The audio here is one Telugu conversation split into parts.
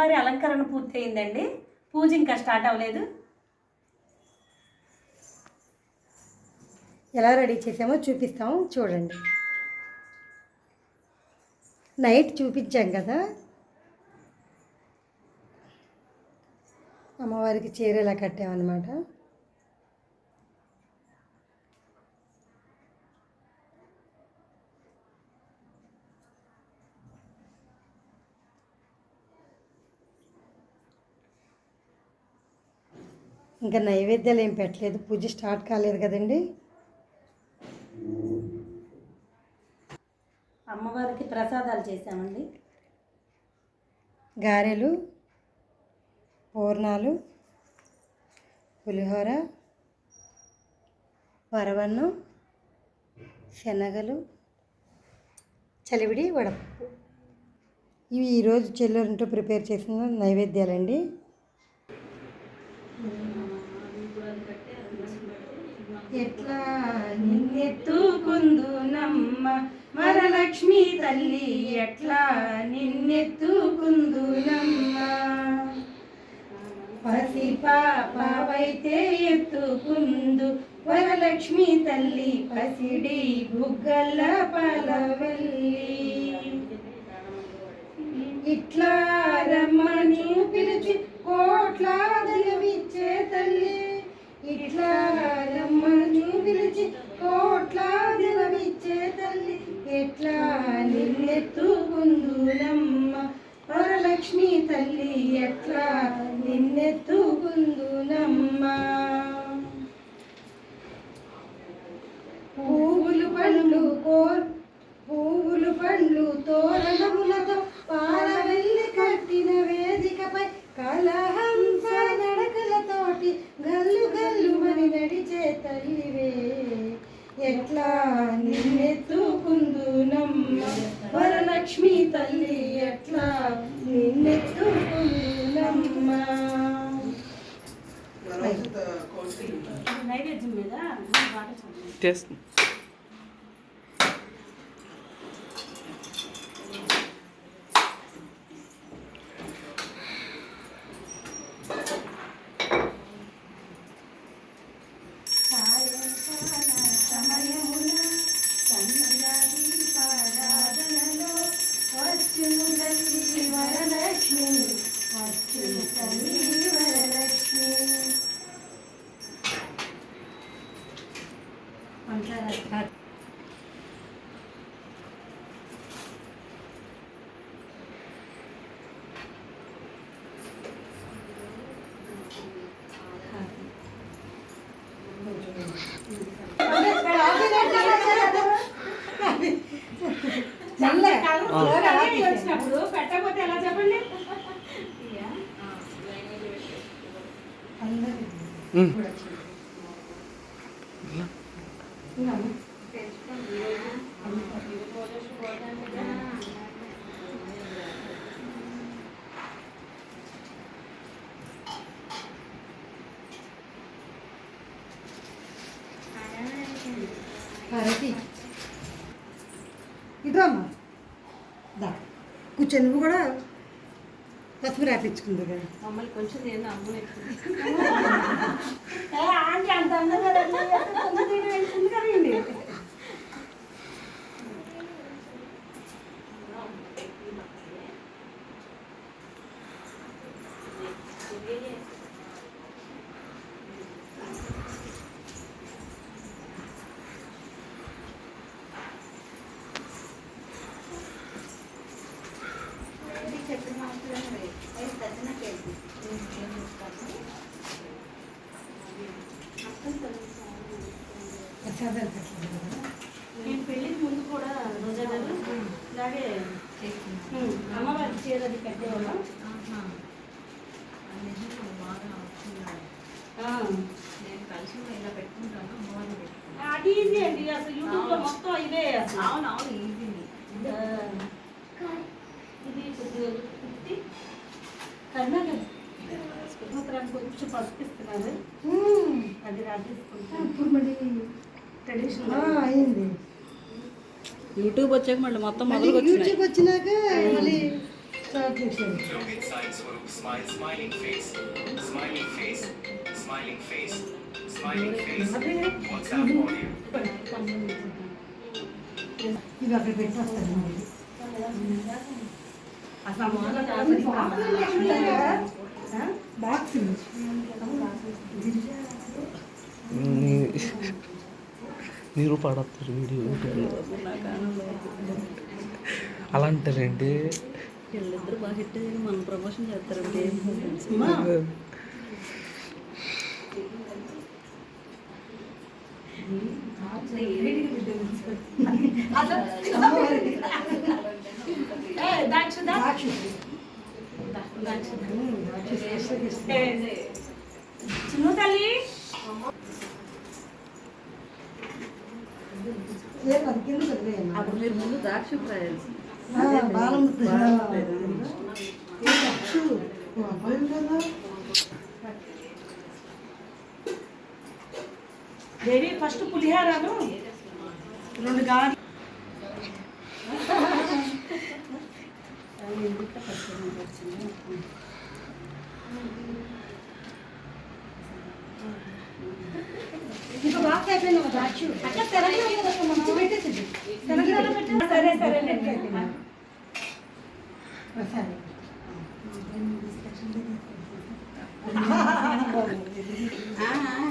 అమ్మవారి అలంకరణ పూర్తి అయిందండి పూజ ఇంకా స్టార్ట్ అవ్వలేదు. ఎలా రెడీ చేసామో చూపిస్తాము. చూడండి. నైట్ చూపించాం కదా. అమ్మవారికి చీర ఇలా కట్టామన్నమాట. ఇంకా నైవేద్యాలు ఏం పెట్టలేదు. పూజ స్టార్ట్ కాలేదు కదండి. అమ్మవారికి ప్రసాదాలు చేసామండి గారెలు పూర్ణాలు పులిహోర వరవన్నం శనగలు చలివిడి వడపప్పు. ఇవి ఈరోజు చెల్లెరింటో ప్రిపేర్ చేసిన నైవేద్యాలండి. ఎట్లా నిన్నెత్తుకుందు నమ్మ వరలక్ష్మి తల్లి ఎట్లా నిన్నెత్తుకుందు నమ్మ పసి పాపవైతే ఎత్తుకుందు. వరలక్ష్మి తల్లి పసిడి బుగ్గల పాలవెల్లి. ఇట్లా రమ్మని పిలిచి కోట్లాదలవిచ్చే తల్లి. ఇట్లా రమ్మని ఎట్లా నిన్నెత్తుకుందునమ్మ? వరలక్ష్మి తల్లి ఎట్లా నిన్నెత్తుకుందునమ్మ? పువ్వులు పండ్లు కోర్ పువ్వులు పండ్లు తోరణములతో పాలవెల్లి కట్టిన వేదికపై కలహ ఎట్లా నిన్నెత్తుకుందు నమ్మ వరలక్ష్మి తల్లి ఎట్లా నిన్నెత్తుకుందు నమ్మ నైవేద్యం మీద వచ్చినప్పుడు పెట్టకపోతే ఎలా చెప్పండి? ఇదో అమ్మా దా. కూర్చొని నువ్వు కూడా పసుపు రాపించుకుంది కదా. మమ్మల్ని కొంచెం నేను అమ్ములు ఆంటీ అంత రెడీ అయ్యాక కొంచెం నేను వెళ్తుంది కదండి ప్రసాదాలు పెట్టలేదు కదా నేను పెళ్ళికి ముందు కూడా రోజా గారు ఇలాగే ఉమ్, అమ్మవారికి చీర అది కట్టేవాళ్ళం ఆ. అది ఈజీ అండి. అసలు యూట్యూబ్లో మొత్తం ఇదే అసలు. ఈజీ. ఇది కొద్దిగా కుట్టి కర్ణాటక. సంవత్సరానికి కొంచెం పసుపిస్తున్నారు మ్మ్. అది ఇప్పుడు మళ్ళీ ట్రెడిషనల్ అయింది. యూట్యూబ్ వచ్చాక మళ్ళీ మొత్తం వచ్చినాయి. యూట్యూబ్ వచ్చినాక మళ్ళీ స్టార్ట్ చేసేది అక్కడ మరి బాక్స్ మీరు పడతారు వీడియో అలా అంటారేంటి వీళ్ళిద్దరు బాగా హిట్ మనం ప్రమోషన్ చేస్తారంటే చిన్న తల్లి లేదు అది కింద చదివేయమ్మా అప్పుడు మీరు ముందు ద్రాక్ష రాయాల్సి బాలం దేవి ఫస్ట్ పులిహారాలు. రెండు గాలి ఇంకా బాగా అయిపోయింది ఒక దాచు అక్కడ పెట్టేసింది. సరే సరే సరే దేవి రండి ఆగదు లక్ష ఇది కూడా ఇచ్చేసి తల్లి ఇలా పెట్టుకో గట్టిగా పెట్టుకో అటు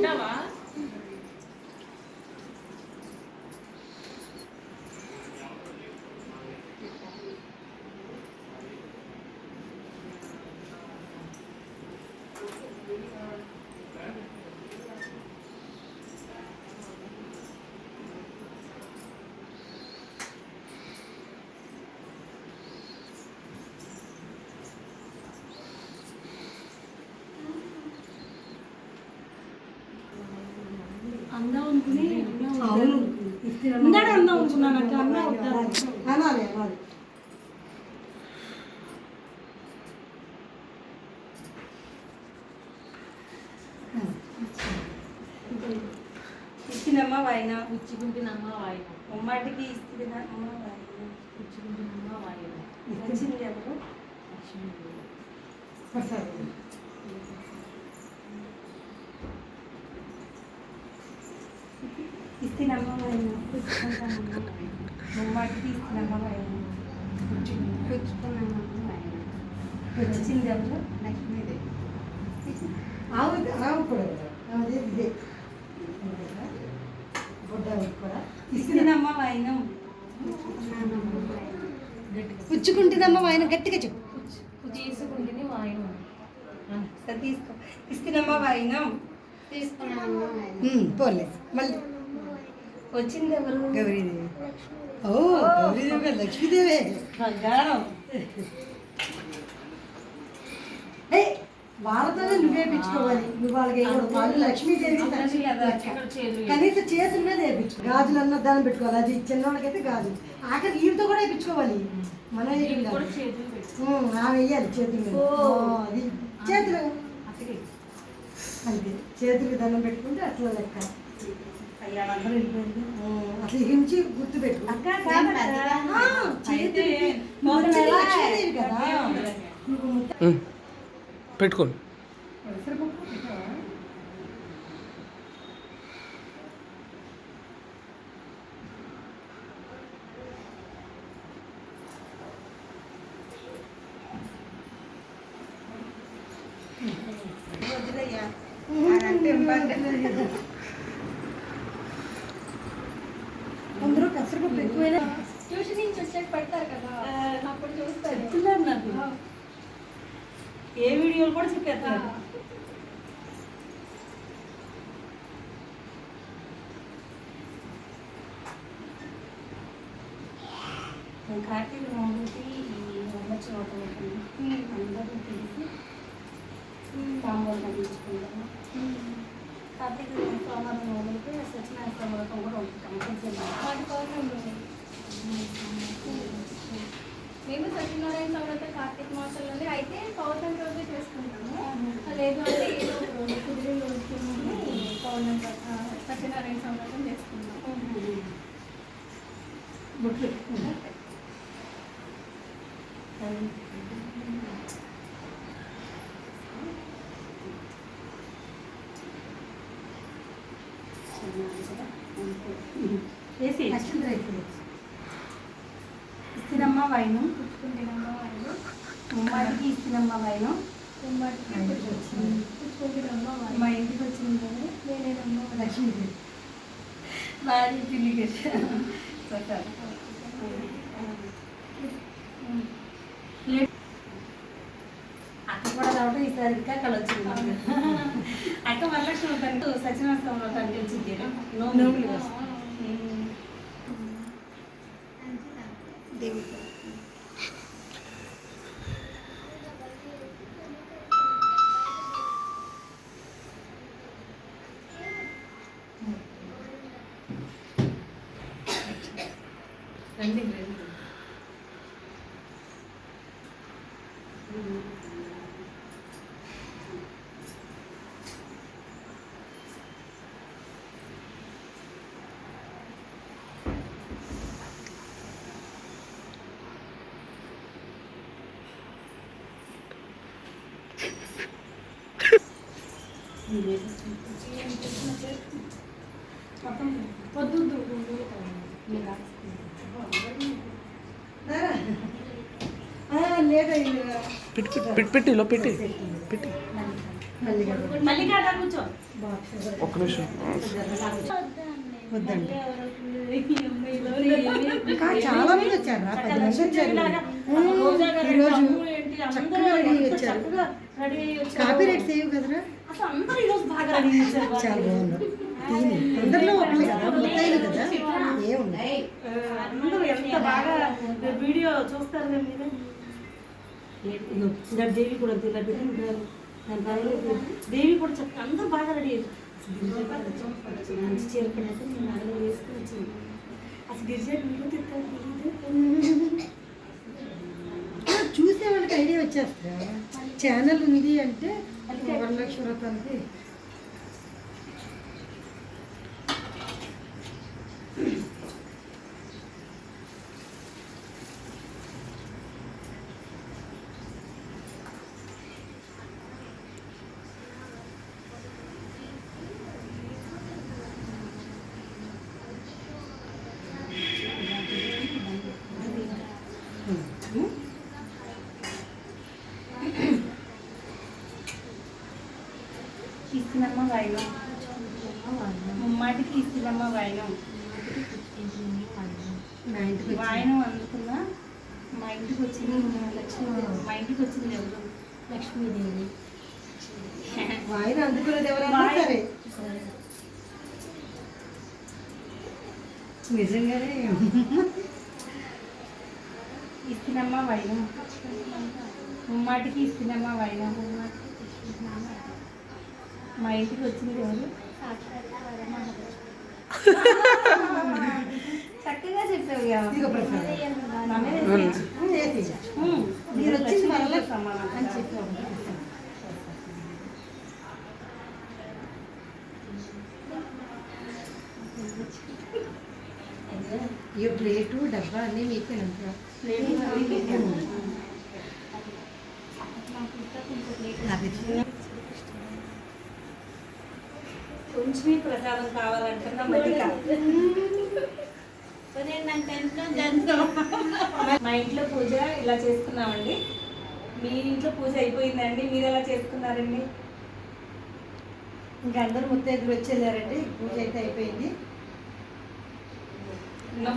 No. ఇందాక అందా అనుకున్నాను అట్లా అన్నా అనాలి అనాలి. ఇచ్చినమ్మ వాయిన. పుచ్చుకుంటున్నమ్మ వాయిన. ఉమ్మాటికి ఇస్తున్నమ్మ వాయిన. పుచ్చుకుంటున్నమ్మ వాయిన. వచ్చింది ఎవరు సరే ఇస్తున్నమ్మ వాయిన పుచ్చుకుంటానమ్మ వాయిన ఉమ్మాటికి ఇస్తున్నమ్మ వాయిన పుచ్చుకున్నానమ్మ వాయిన వచ్చింది ఎవరు లక్ష్మీదేవి ఆవు ఆవు కూడా అదే ఇదే ఇస్తున్నమ్మ వాయిన పుచ్చుకుంటుందమ్మా ఆయన. గట్టిగా చెప్పు తీసుకుంటుంది వాయిన. తీసుకో ఇస్తున్నమ్మ వాయిన ఉమ్, పోలే మళ్ళీ. వచ్చింది ఎవరు? గౌరీదేవి. ఓ గౌరీదేవి గారు లక్ష్మీదేవే. బంగారం. వాళ్ళతోనే నువ్వే పిచ్చుకోవాలి. నువ్వు వాళ్ళకి. వాళ్ళు లక్ష్మీదేవి చేతులు కనీసం చేతుల మీద వేయించు గాజులు అన్న దాన్ని పెట్టుకోవాలి. అది చిన్నవాళ్ళకైతే గాజులు. ఆఖరి వీటితో కూడా వేయించుకోవాలి మనం కాదు. చేతులు చేతుల మీద. అది. చేతులు. అంతే. చేతులకు దండం పెట్టుకుంటే అట్లా లెక్క అయ్యా అందరూ వెళ్ళిపోయింది ఉమ్, అట్లా హించి గుర్తు పెట్టు అక్క వీడియోలు కూడా చెప్పేస్తారు కార్తీక నవమికి ఈ వరలక్ష్మి అందరూ తెలిసి తాంబూలం అందించుకుంటాము కార్తీక సోమవారం నవమికి సత్యనారాయణ వ్రతం కూడా కంపల్సరీ మేము సత్యనారాయణ సంవత్సర కార్తీక మాసంలోనే అయితే పౌర్ణమి రోజు చేసుకుంటాము. లేదు అంటే ఏదో ఒక రోజు కుదిరిన రోజు పౌర్ణమి సత్యనారాయణ సంవత్సరం చేసుకుంటాము. వేసి అక్షంతలు అయిపోయింది ఇస్తున్నమ్మ వైను. పుచ్చుకుంటున్నాము వాళ్ళు ముమ్మాడికి ఇస్తున్నమ్మ వైను. ఉమ్మడికి పుచ్చుకుంటున్నాము పుచ్చుకుంటున్నాము వాళ్ళు మా ఇంటికి వచ్చింది కదా నేనేనమ్మా. లక్ష్మీదేవి బాగా తిరిగి అక్క కూడా రావడం ఈసారి ఇంకా కళ వచ్చింది. అక్క వ్రతానికి సత్యనారాయణ వ్రతానికి వచ్చింది నోములు. రండి పెట్టి పెట్టి పెట్టి ఇలా ఒక్క నిమిషం. వద్దండి. చాలా మంది వచ్చారు పది మంది వచ్చారు. ఈరోజు చక్కగా రెడీ అయ్యి వచ్చారు. కాపీ రైట్ సేవ్ కదరా? చాలా బాగుంది. అందరిలో ఒకళ్ళు కదా? మొత్తం కదా? ఏముంది? అందరూ ఎంత బాగా వీడియో చూస్తారు కదా దేవి కూడా ఇలా దాని దేవి కూడా? చక్కగా అందరూ బాగా రెడీ మంచి చీర కడితే నేను అడగ వేసుకుని వచ్చింది అసలు గిరిజా వీడియో చూసే వాళ్ళకి ఐడియా వచ్చేస్తా ఛానల్ ఉంది అంటే వరలక్ష్మి వ్రతానికి ఇస్తున్నమ్మ వైనం ముమ్మాటికి ఇస్తున్నమ్మ వైనం నా ఇంటికి వచ్చి వాయనం అందుకున్నా మా ఇంటికి వచ్చింది లక్ష్మీ మా ఇంటికి వచ్చింది ఎవరు? లక్ష్మీదేవి. వాయిన అందుకున్నది ఎవరన్నా సరే. నిజంగానే. ఇస్తున్నమ్మ వైనం ముమ్మాటికి ఇస్తున్నమ్మ వైనం మా ఇంటికి వచ్చింది ఎవరు చక్కగా చెప్పావు. మీరు వచ్చింది వరలక్ష్మి సమానం అని చెప్పాము ఈ ప్లేటు డబ్బా అన్నీ మీకేనంటారా లేదు, అది పెట్టాను. అది కొంచెమే ప్రసాదం కావాలంటున్నా మధ్య మా ఇంట్లో పూజ ఇలా చేసుకున్నామండి. మీ ఇంట్లో పూజ అయిపోయిందండి. మీరు ఎలా చేసుకున్నారండి? ఇంకా అందరూ ముత్తైదులు వచ్చేళ్ళారండి. పూజ అయితే అయిపోయింది.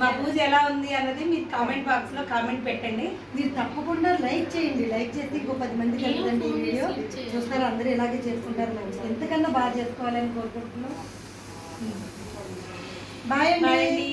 మా పూజ ఎలా ఉంది అన్నది మీరు కామెంట్ బాక్స్లో కామెంట్ పెట్టండి. మీరు తప్పకుండా లైక్ చేయండి. లైక్ చేస్తే ఇంకో పది మందికి వెళ్తుందండి ఈ వీడియో. చూస్తారు అందరూ ఇలాగే చేసుకుంటారు మంచిది. ఎంతకన్నా బాగా చేసుకోవాలని కోరుకుంటున్నాం. బాయ్ Bye అండి అండి